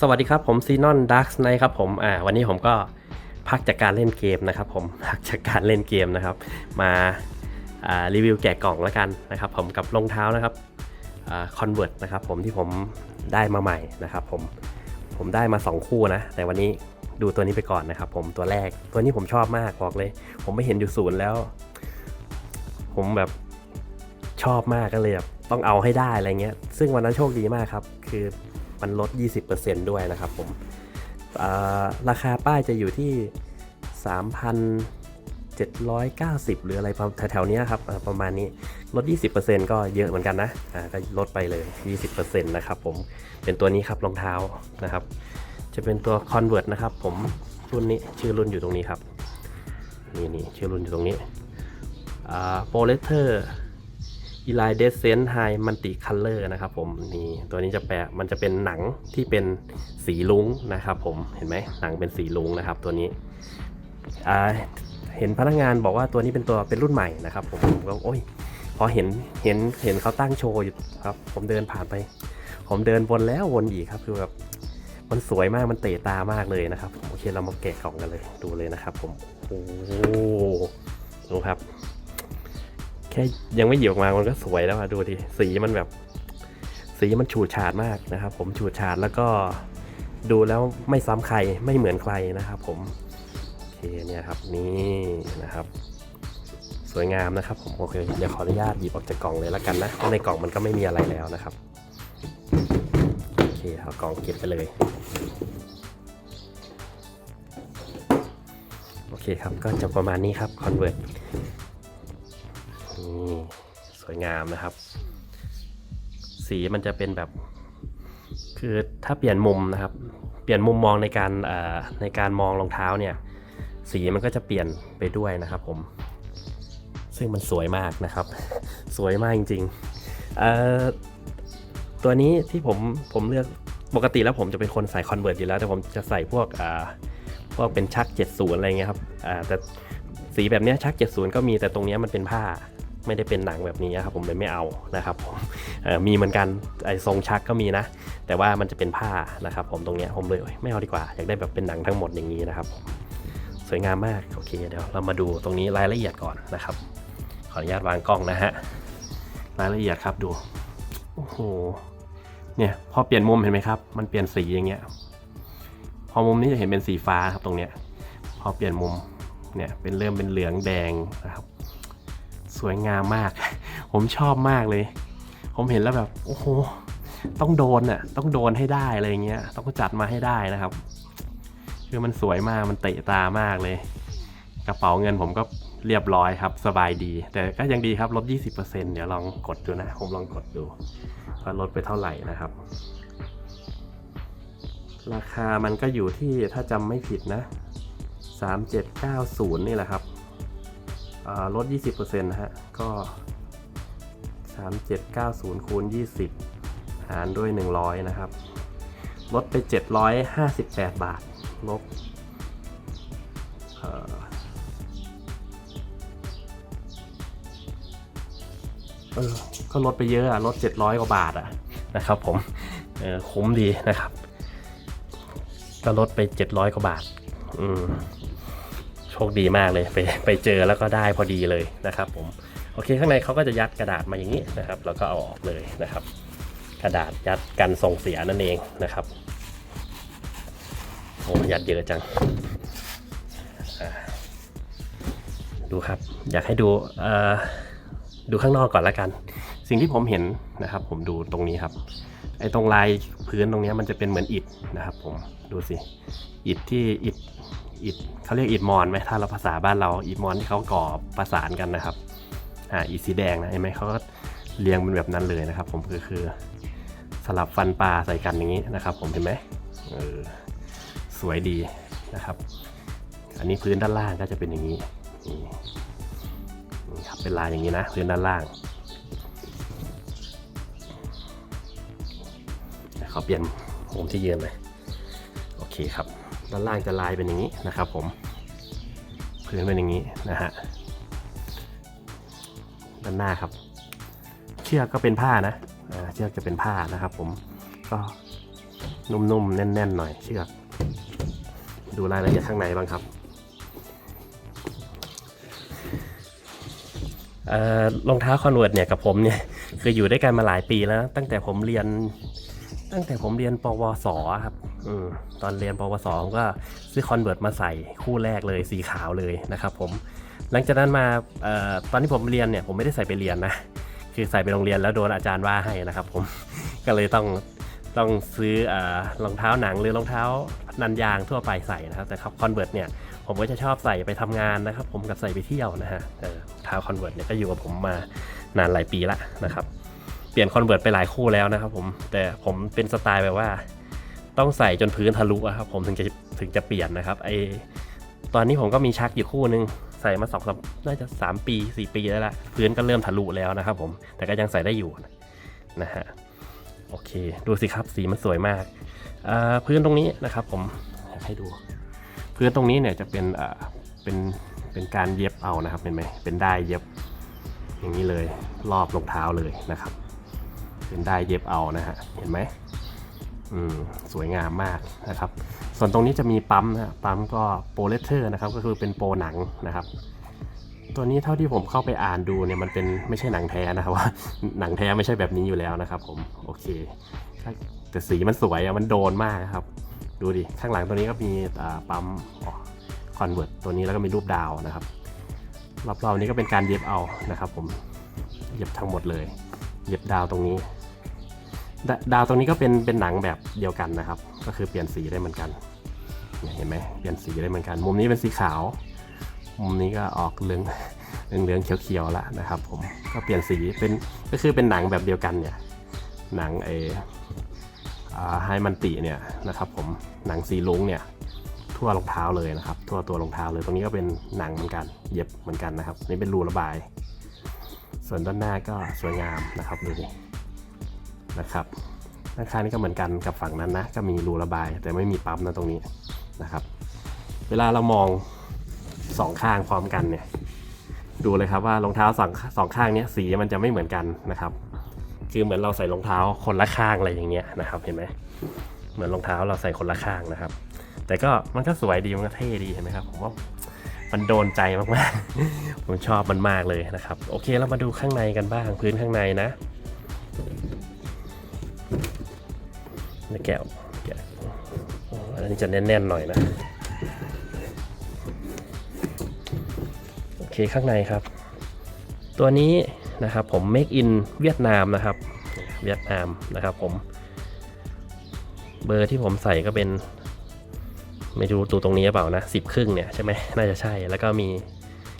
สวัสดีครับผมซีนอนดักสไนครับผมอ่าวันนี้ผมก็พักจากการเล่นเกมนะครับผมพักจากการเล่นเกมนะครับ มาอ่ารีวิวแกะกล่องแล้วกันนะครับ ผมกับรองเท้านะครับคอนเวิร์ตนะครับผมที่ผมได้มาใหม่นะครับผมผมได้มา 2 คู่นะ แต่วันนี้ดูตัวนี้ไปก่อนนะครับ ผมตัวแรกตัวนี้ผมชอบมากบอกเลย ผมไม่เห็นอยู่ศูนย์แล้ว ผมแบบชอบมากก็เลยแบบต้องเอาให้ได้อะไรเงี้ย ซึ่งวันนั้นโชคดีมากครับ คือ มันลด 20%ด้วยนะครับผมราคาป้ายจะอยู่ที่ 3,790 หรืออะไรประมาณแถวๆนี้ครับประมาณนี้ลด 20%ก็เยอะเหมือนกันนะก็ลดไปเลย 20%นะครับผมเป็นตัวนี้ครับรองเท้านะครับ จะเป็นตัว Convert นะครับผมรุ่นนี้ชื่อรุ่นอยู่ตรงนี้ครับนี่นี่ชื่อรุ่นอยู่ตรงนี้โปรเลเตอร์ e l i d e s c e n t High Multi Color นะครับผมนี่ตัวนี้จะแปะมันจะเป็นหนังที่เป็นสีลุ้งนะครับผมเห็นไหมหนังเป็นสีลุ้งนะครับตัวนี้เห็นพนักงานบอกว่าตัวนี้เป็นตัวเป็นรุ่นใหม่นะครับผมผมก็โอ้ยพอเห็นเห็นเห็นเขาตั้งโชว์อยู่ครับ ผมเดินผ่านไป ผมเดินวนแล้ววนอีกครับคือแบบมันสวยมากมันเตะตามากเลยนะครับโอเคเรามาแกะกล่องกันเลยดูเลยนะครับ ผมโอ้โหดูครับ แค่ยังไม่หยิบออกมามันก็สวยแล้วอะดูดิสีมันแบบ สีมันฉูดฉาดมากนะครับ ผมฉูดฉาดแล้วก็ดูแล้วไม่ซ้ำใครไม่เหมือนใครนะครับ ผมโอเคเนี่ยครับนี่นะครับ สวยงามนะครับ ผมโอเคเดี๋ยวขออนุญาตหยิบออกจากกล่องเลยแล้วกันนะเพราะในกล่องมันก็ไม่มีอะไรแล้วนะครับโอเคเอากล่องเก็บไปเลยโอเคครับก็จะประมาณนี้ครับ Convert นี่สวยงามนะครับ สีมันจะเป็นแบบ คือถ้าเปลี่ยนมุมนะครับ เปลี่ยนมุมมองในการในการมองรองเท้าเนี่ย สีมันก็จะเปลี่ยนไปด้วยนะครับผม ซึ่งมันสวยมากนะครับ สวยมากจริงๆตัวนี้ที่ผมผมเลือกปกติแล้วผมจะเป็นคนใส่คอนเวิร์ตอยู่แล้ว แต่ผมจะใส่พวกพวกเป็นชัก 70 อะไรเงี้ยครับแต่สีแบบเนี้ยชัก 70 ก็มีแต่ตรงเนี้ยมันเป็นผ้า ไม่ได้เป็นหนังแบบนี้ครับผมเลยไม่เอานะครับผมมีเหมือนกันไอ้ทรงชักก็มีนะ แต่ว่ามันจะเป็นผ้านะครับผมตรงเนี้ยผมเลยเอ้ยไม่เอาดีกว่า อยากได้แบบเป็นหนังทั้งหมดอย่างนี้นะครับผมสวยงามมากโอเคเดี๋ยวเรามาดูตรงนี้รายละเอียดก่อนนะครับ ขออนุญาตวางกล้องนะฮะรายละเอียดครับดูโอ้โหเนี่ยพอเปลี่ยนมุมเห็นไหมครับ มันเปลี่ยนสีอย่างเงี้ยพอมุมนี้จะเห็นเป็นสีฟ้าครับตรงเนี้ยพอเปลี่ยนมุมเนี่ยเป็นเริ่มเป็นเหลืองแดงนะครับ สวยงามมาก ผมชอบมากเลย ผมเห็นแล้วแบบ โอ้โห ต้องโดนอะ ต้องโดนให้ได้อะไรเงี้ย ต้องจัดมาให้ได้นะครับ คือมันสวยมาก มันเตะตามากเลย กระเป๋าเงินผมก็เรียบร้อยครับ สบายดี แต่ก็ยังดีครับลด 20%เดี๋ยวลองกดดูนะ ผมลองกดดูว่าลดไปเท่าไหร่นะครับ ราคามันก็อยู่ที่ถ้าจำไม่ผิดนะ 3790 นี่แหละครับ ลด 20%นะฮะ ก็ 3790 คูณ 20 หารด้วย 100 นะครับ ลดไป 758 บาท ลบเออเออ ก็ลดไปเยอะอะลด 700 กว่าบาทอะนะครับผม เออคุ้มดีนะครับ ก็ลดไป 700 กว่าบาท อืม โชคดีมากเลยไปไปเจอแล้วก็ได้พอดีเลยนะครับผมโอเคข้างในเขาก็จะยัดกระดาษมาอย่างนี้นะครับ แล้วก็เอาออกเลยนะครับ กระดาษยัดกันส่งเสียนั่นเองนะครับโอ้ยัดเยอะจังดูครับ อยากให้ดูดูข้างนอกก่อนละกัน สิ่งที่ผมเห็นนะครับ ผมดูตรงนี้ครับไอ้ตรงลายพื้นตรงนี้มันจะเป็นเหมือนอิฐนะครับ ผมดูสิอิฐที่อิฐ อิฐเขาเรียกอิฐมอนไหมถ้าเราภาษาบ้านเราอิฐมอนที่เขาก่อประสานกันนะครับอ่าอิฐสีแดงนะเห็นไหมเขาก็เรียงเป็นแบบนั้นเลยนะครับ ผมคือคือสลับฟันปลาใส่กันอย่างนี้นะครับ ผมเห็นไหมเออสวยดีนะครับ อันนี้พื้นด้านล่างก็จะเป็นอย่างนี้นี่ครับเป็นลายอย่างนี้นะพื้นด้านล่างขอเปลี่ยนผมที่ยืนเลยโอเคครับ ด้านล่างจะลายเป็นอย่างนี้นะครับผมพื้นเป็นอย่างนี้นะฮะด้านหน้าครับ เชือกก็เป็นผ้านะเชือกจะเป็นผ้านะครับ ผมก็นุ่มๆแน่นๆหน่อยเชือกดูรายละเอียดข้างในบ้างครับรองเท้าคอนเวิร์ตเนี่ยกับผมเนี่ยคืออยู่ด้วยกันมาหลายปีแล้ว ตั้งแต่ผมเรียนตั้งแต่ผมเรียนปวสครับ อืมตอนเรียนปวสผมก็ซื้อคอนเวิร์ตมาใส่คู่แรกเลยสีขาวเลยนะครับผม หลังจากนั้นมาออตอนที่ผมเรียนเนี่ยผมไม่ได้ใส่ไปเรียนนะ คือใส่ไปโรงเรียนแล้วโดนอาจารย์ว่าให้นะครับผม ก็เลยต้องต้องซื้ออรองเท้าหนังหรือรองเท้านันยางทั่วไปใส่นะครับ แต่ครับคอนเวิร์ตเนี่ยผมก็จะชอบใส่ไปทำงานนะครับ ผมกับใส่ไปเที่ยวนะฮะเออรองเท้าคอนเวิร์ตเนี่ยก็อยู่กับผมมานานหลายปีละนะครับ เปลี่ยนคอนเวิร์ตไปหลายคู่แล้วนะครับผม แต่ผมเป็นสไตล์แบบว่า ต้องใส่จนพื้นทะลุครับผมถึงจะถึงจะเปลี่ยนนะครับไอตอนนี้ผมก็มีชักอยู่คู่นึงใส่มาสองสามน่าจะ 3 ปี 4 ปีแล้วละพื้นก็เริ่มทะลุแล้วนะครับผมแต่ก็ยังใส่ได้อยู่นะฮะโอเค ดูสิครับสีมันสวยมากาพื้นตรงนี้นะครับผมให้ดู พื้นตรงนี้เนี่ยจะเป็นอ่าเป็นเป็นการเย็บเอานะครับเห็นไหมเป็นได้เย็บอย่างนี้เลยรอบรองเท้าเลยนะครับ เป็นได้เย็บเอานะฮะเห็นไหม อืมสวยงามมากนะครับ ส่วนตรงนี้จะมีปั๊มนะปั๊มก็โปรเลเทอร์นะครับ ก็คือเป็นโปรหนังนะครับ ตัวนี้เท่าที่ผมเข้าไปอ่านดูเนี่ยมันเป็นไม่ใช่หนังแท้นะครับว่าหนังแท้ไม่ใช่แบบนี้อยู่แล้วนะครับ ผมโอเคแต่สีมันสวยอะมันโดนมากครับ ดูดิข้างหลังตัวนี้ก็มีปั๊มคอนเวิร์ตตัวนี้แล้วก็มีรูปดาวนะครับรอบๆนี้ก็เป็นการเย็บเอานะครับ ผมเย็บทั้งหมดเลย เย็บดาวตรงนี้ ดาดาวตรงนี้ก็เป็นเป็นหนังแบบเดียวกันนะครับ ก็คือเปลี่ยนสีได้เหมือนกันเห็นไหมเปลี่ยนสีได้เหมือนกัน มุมนี้เป็นสีขาว มุมนี้ก็ออกเหลืองเหลืองเหลืองเขียวๆแล้วนะครับ ผมก็เปลี่ยนสีเป็นก็คือเป็นหนังแบบเดียวกันเนี่ยหนังเอไฮมันติเนี่ยนะครับ ผมหนังสีลุงเนี่ยทั่วรองเท้าเลยนะครับ ทั่วตัวรองเท้าเลยตรงนี้ก็เป็นหนังเหมือนกันเย็บเหมือนกันนะครับ นี่เป็นรูระบาย ส่วนด้านหน้าก็สวยงามนะครับดูดิ นะครับด้านข้างนี้ก็เหมือนกันกับฝั่งนั้นนะก็มีรูระบาย แต่ไม่มีปั๊มนะตรงนี้นะครับ เวลาเรามองสองข้างพร้อมกันเนี่ยดูเลยครับว่ารองเท้าสองสองข้างนี้สีมันจะไม่เหมือนกันนะครับ คือเหมือนเราใส่รองเท้าคนละข้างอะไรอย่างเงี้ยนะครับ เห็นไหมเหมือนรองเท้าเราใส่คนละข้างนะครับ แต่ก็มันก็สวยดีมันก็เท่ดีเห็นไหมครับผมว่ามันโดนใจมากๆ ผมชอบมันมากเลยนะครับ โอเคเรามาดูข้างในกันบ้างพื้นข้างในนะ แล้วแกะแกะอันนี้จะแน่นๆหน่อยนะ โอเคข้างในครับ ตัวนี้นะครับผม make in เวียดนามนะครับ เวียดนามนะครับผม เบอร์ที่ผมใส่ก็เป็น ไม่รู้ตัวตรงนี้หรือเปล่านะสิบครึ่งเนี่ยใช่ไหมน่าจะใช่แล้วก็มี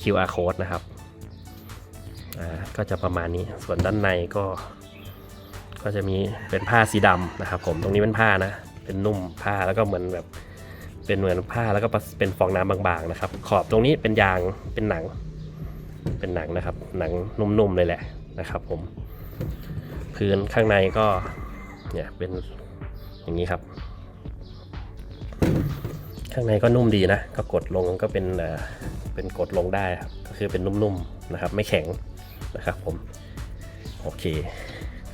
QR code นะครับ อ่า ก็จะประมาณนี้ส่วนด้านในก็ ก็จะมีเป็นผ้าสีดำนะครับผมตรงนี้เป็นผ้านะ เป็นนุ่มผ้าแล้วก็เหมือนแบบเป็นเหมือนผ้าแล้วก็เป็นฟองน้ำบางๆนะครับ ขอบตรงนี้เป็นยางเป็นหนัง เป็นหนังนะครับ หนังนุ่มๆเลยแหละนะครับ ผม พื้นข้างในก็เนี่ยเป็นอย่างนี้ครับ ข้างในก็นุ่มดีนะ ก็กดลงก็เป็นเอ่อเป็นกดลงได้ครับก็คือเป็นนุ่มๆนะครับ ไม่แข็งนะครับ ผม โอเค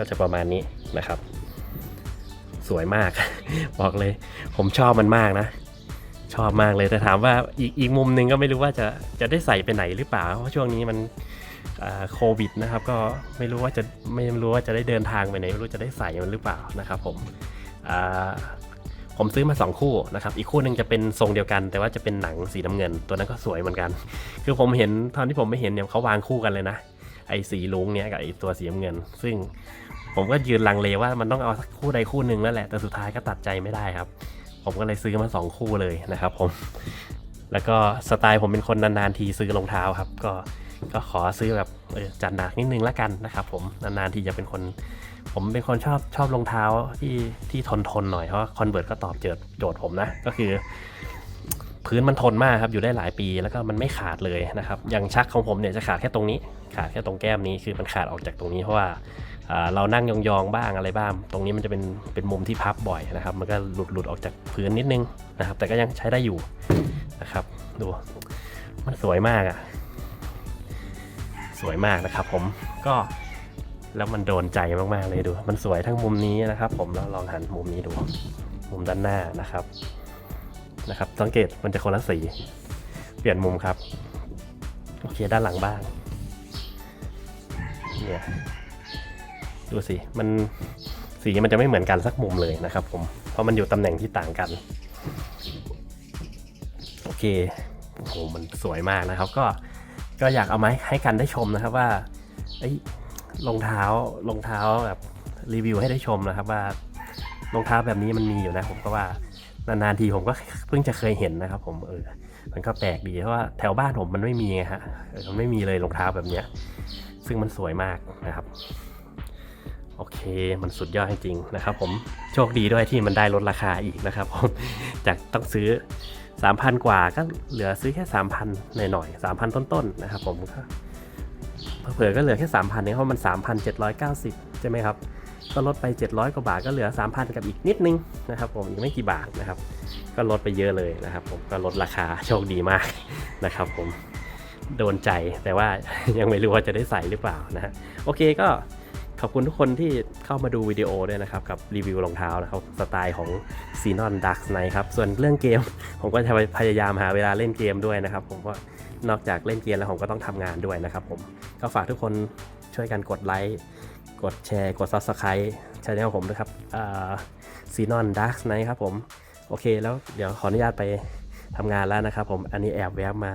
ก็จะประมาณนี้นะครับ สวยมาก บอกเลย ผมชอบมันมากนะ ชอบมากเลยแต่ถามว่าอีกอีกมุมหนึ่งก็ไม่รู้ว่าจะจะได้ใส่ไปไหนหรือเปล่า เพราะช่วงนี้มันโควิดนะครับ ก็ไม่รู้ว่าจะไม่รู้ว่าจะได้เดินทางไปไหนไม่รู้จะได้ใส่มันหรือเปล่านะครับ ผมผมซื้อมาสองคู่นะครับ อีกคู่หนึ่งจะเป็นทรงเดียวกัน แต่ว่าจะเป็นหนังสีน้ำเงิน ตัวนั้นก็สวยเหมือนกัน คือผมเห็นตอนที่ผมไม่เห็นเนี่ยเขาวางคู่กันเลยนะ ไอ้สีลุงเนี่ยกับไอ้ตัวสีน้ำเงิน ซึ่ง ผมก็ยืนลังเลว่ามันต้องเอาสักคู่ใดคู่หนึ่งแล้วแหละ แต่สุดท้ายก็ตัดใจไม่ได้ครับ ผมก็เลยซื้อมาสองคู่เลยนะครับผม แล้วก็สไตล์ผมเป็นคนนานๆทีซื้อรองเท้าครับ ก็ก็ขอซื้อแบบออจัดหนักนิดนึงละกันนะครับผมนานๆทีจะเป็นคน ผมเป็นคนชอบชอบรองเท้าที่ที่ทนทนหน่อยเพราะคอนเวิร์ตก็ตอบโจทย์ผมนะ ก็คือ พื้นมันทนมากครับอยู่ได้หลายปีแล้วก็มันไม่ขาดเลยนะครับอย่างชักของผมเนี่ยจะขาดแค่ตรงนี้ ขาดแค่ตรงแก้มนี้คือมันขาดออกจากตรงนี้เพราะว่า เรานั่งยองๆบ้างอะไรบ้าง ตรงนี้มันจะเป็นเป็นมุมที่พับบ่อยนะครับ มันก็หลุดหลุดออกจากพื้นนิดนึงนะครับ แต่ก็ยังใช้ได้อยู่นะครับ ดู มันสวยมากอะ่ะ สวยมากนะครับ ผมก็แล้วมันโดนใจมากๆเลยดู มันสวยทั้งมุมนี้นะครับ ผมแล้วลองหันมุมนี้ดู มุมด้านหน้านะครับนะครับ สังเกตมันจะคนละสี เปลี่ยนมุมครับ โอเคด้านหลังบ้างเนี่ย ดูสิ มันสีมันจะไม่เหมือนกันสักมุมเลยนะครับผม เพราะมันอยู่ตำแหน่งที่ต่างกัน โอเคโอ้โหมันสวยมากนะครับ ก็ก็อยากเอามาให้กันได้ชมนะครับว่าเอ้รองเท้ารองเท้าแบบรีวิวให้ได้ชมนะครับว่ารองเท้าแบบนี้มันมีอยู่นะผมก็ว่านานๆทีผมก็เพิ่งจะเคยเห็นนะครับผมเออมันก็แปลกดีเพราะว่าแถวบ้านผมมันไม่มีไงฮะมันไม่มีเลยรองเท้าแบบเนี้ย ซึ่งมันสวยมากนะครับ โอเค มันสุดยอดจริงๆนะครับผมโชคดีด้วยที่มันได้ลดราคาอีกนะครับผมจากต้องซื้อ 3,000 กว่าก็เหลือซื้อแค่ 3,000 หน่อยๆ 3,000 ต้นๆนะครับผมก็เผื่อก็เหลือแค่ 3,000เนี่ยเพราะมัน 3,790 ใช่ไหมครับ ก็ลดไป 700 กว่าบาทก็เหลือ 3,000 กับอีกนิดนึงนะครับผมอีกไม่กี่บาทนะครับ ก็ลดไปเยอะเลยนะครับ ผมก็ลดราคาโชคดีมากนะครับ ผมโดนใจแต่ว่ายังไม่รู้ว่าจะได้ใส่หรือเปล่านะฮะโอเคก็ ขอบคุณทุกคนที่เข้ามาดูวิดีโอด้วยนะครับ กับรีวิวรองเท้านะครับ สไตล์ของ z e n o n Dark Knight ครับ ส่วนเรื่องเกม ผมก็จะพยายามหาเวลาเล่นเกมด้วยนะครับ ผมว่านอกจากเล่นเกมแล้วผมก็ต้องทำงานด้วยนะครับผมก็ฝากทุกคนช่วยกันกดไลค์กดแชร์กด Subscribe ช่องผมด้วยครับซีนอนดาร์กไนครับผมโอเคแล้วเดี๋ยวขออนุญาตไปทำงานแล้วนะครับ ผมอันนี้แอบแวบมา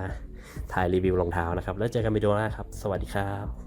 ถ่ายรีวิวรองเท้านะครับ แล้วเจอกันวิดีโอหน้าครับ สวัสดีครับ